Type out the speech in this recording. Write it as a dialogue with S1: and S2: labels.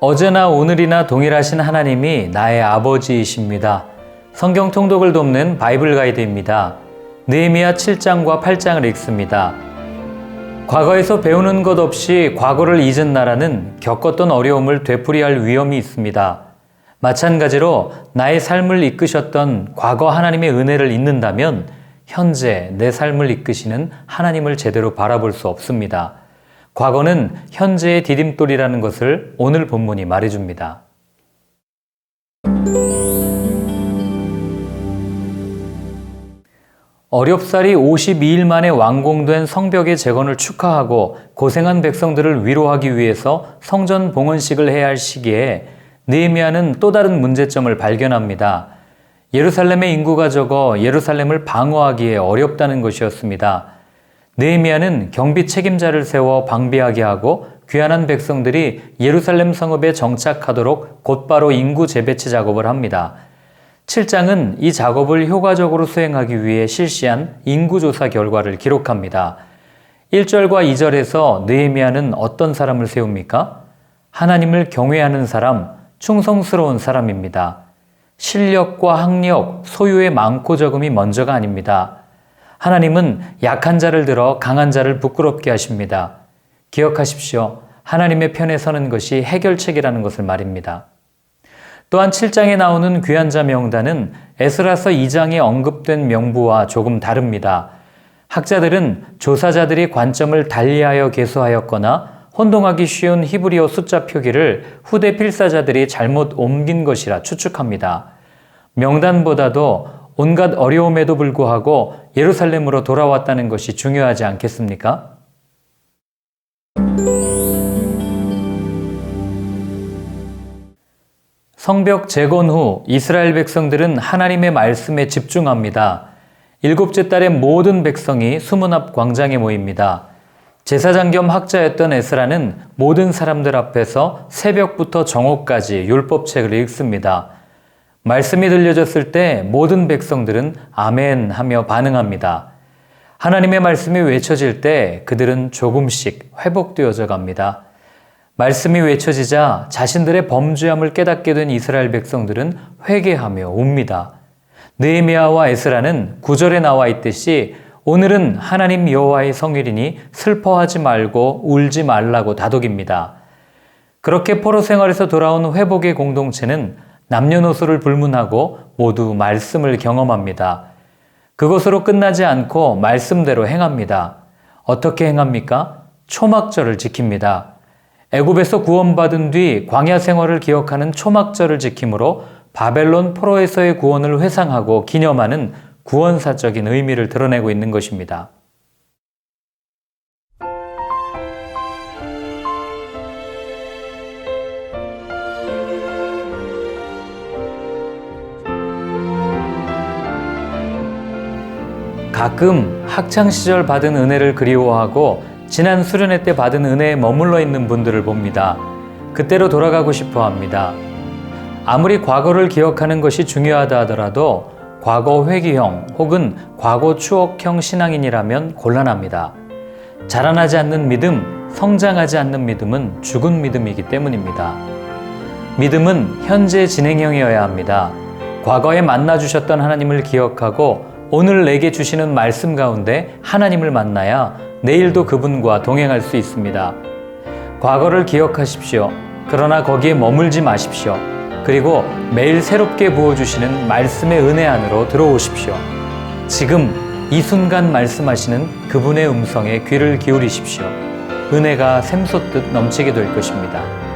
S1: 어제나 오늘이나 동일하신 하나님이 나의 아버지이십니다. 성경 통독을 돕는 바이블 가이드입니다. 느헤미야 7장과 8장을 읽습니다. 과거에서 배우는 것 없이 과거를 잊은 나라는 겪었던 어려움을 되풀이할 위험이 있습니다. 마찬가지로 나의 삶을 이끄셨던 과거 하나님의 은혜를 잊는다면 현재 내 삶을 이끄시는 하나님을 제대로 바라볼 수 없습니다. 과거는 현재의 디딤돌이라는 것을 오늘 본문이 말해줍니다. 어렵사리 52일 만에 완공된 성벽의 재건을 축하하고 고생한 백성들을 위로하기 위해서 성전 봉헌식을 해야 할 시기에 느헤미야는 또 다른 문제점을 발견합니다. 예루살렘의 인구가 적어 예루살렘을 방어하기에 어렵다는 것이었습니다. 느헤미야는 경비 책임자를 세워 방비하게 하고 귀환한 백성들이 예루살렘 성읍에 정착하도록 곧바로 인구 재배치 작업을 합니다. 7장은 이 작업을 효과적으로 수행하기 위해 실시한 인구조사 결과를 기록합니다. 1절과 2절에서 느헤미야는 어떤 사람을 세웁니까? 하나님을 경외하는 사람, 충성스러운 사람입니다. 실력과 학력, 소유의 많고 적음이 먼저가 아닙니다. 하나님은 약한 자를 들어 강한 자를 부끄럽게 하십니다. 기억하십시오. 하나님의 편에 서는 것이 해결책이라는 것을 말입니다. 또한 7장에 나오는 귀한 자 명단은 에스라서 2장에 언급된 명부와 조금 다릅니다. 학자들은 조사자들이 관점을 달리하여 개수하였거나 혼동하기 쉬운 히브리어 숫자 표기를 후대 필사자들이 잘못 옮긴 것이라 추측합니다. 명단보다도 온갖 어려움에도 불구하고 예루살렘으로 돌아왔다는 것이 중요하지 않겠습니까? 성벽 재건 후 이스라엘 백성들은 하나님의 말씀에 집중합니다. 일곱째 달에 모든 백성이 수문 앞 광장에 모입니다. 제사장 겸 학자였던 에스라는 모든 사람들 앞에서 새벽부터 정오까지 율법책을 읽습니다. 말씀이 들려졌을 때 모든 백성들은 아멘 하며 반응합니다. 하나님의 말씀이 외쳐질 때 그들은 조금씩 회복되어져 갑니다. 말씀이 외쳐지자 자신들의 범죄함을 깨닫게 된 이스라엘 백성들은 회개하며 웁니다. 느헤미야와 에스라는 구절에 나와 있듯이 오늘은 하나님 여호와의 성일이니 슬퍼하지 말고 울지 말라고 다독입니다. 그렇게 포로 생활에서 돌아온 회복의 공동체는 남녀노소를 불문하고 모두 말씀을 경험합니다. 그것으로 끝나지 않고 말씀대로 행합니다. 어떻게 행합니까? 초막절을 지킵니다. 애굽에서 구원받은 뒤 광야 생활을 기억하는 초막절을 지킴으로 바벨론 포로에서의 구원을 회상하고 기념하는 구원사적인 의미를 드러내고 있는 것입니다. 가끔 학창 시절 받은 은혜를 그리워하고 지난 수련회 때 받은 은혜에 머물러 있는 분들을 봅니다. 그때로 돌아가고 싶어 합니다. 아무리 과거를 기억하는 것이 중요하다 하더라도 과거 회귀형 혹은 과거 추억형 신앙인이라면 곤란합니다. 자라나지 않는 믿음, 성장하지 않는 믿음은 죽은 믿음이기 때문입니다. 믿음은 현재 진행형이어야 합니다. 과거에 만나 주셨던 하나님을 기억하고 오늘 내게 주시는 말씀 가운데 하나님을 만나야 내일도 그분과 동행할 수 있습니다. 과거를 기억하십시오. 그러나 거기에 머물지 마십시오. 그리고 매일 새롭게 부어주시는 말씀의 은혜 안으로 들어오십시오. 지금 이 순간 말씀하시는 그분의 음성에 귀를 기울이십시오. 은혜가 샘솟듯 넘치게 될 것입니다.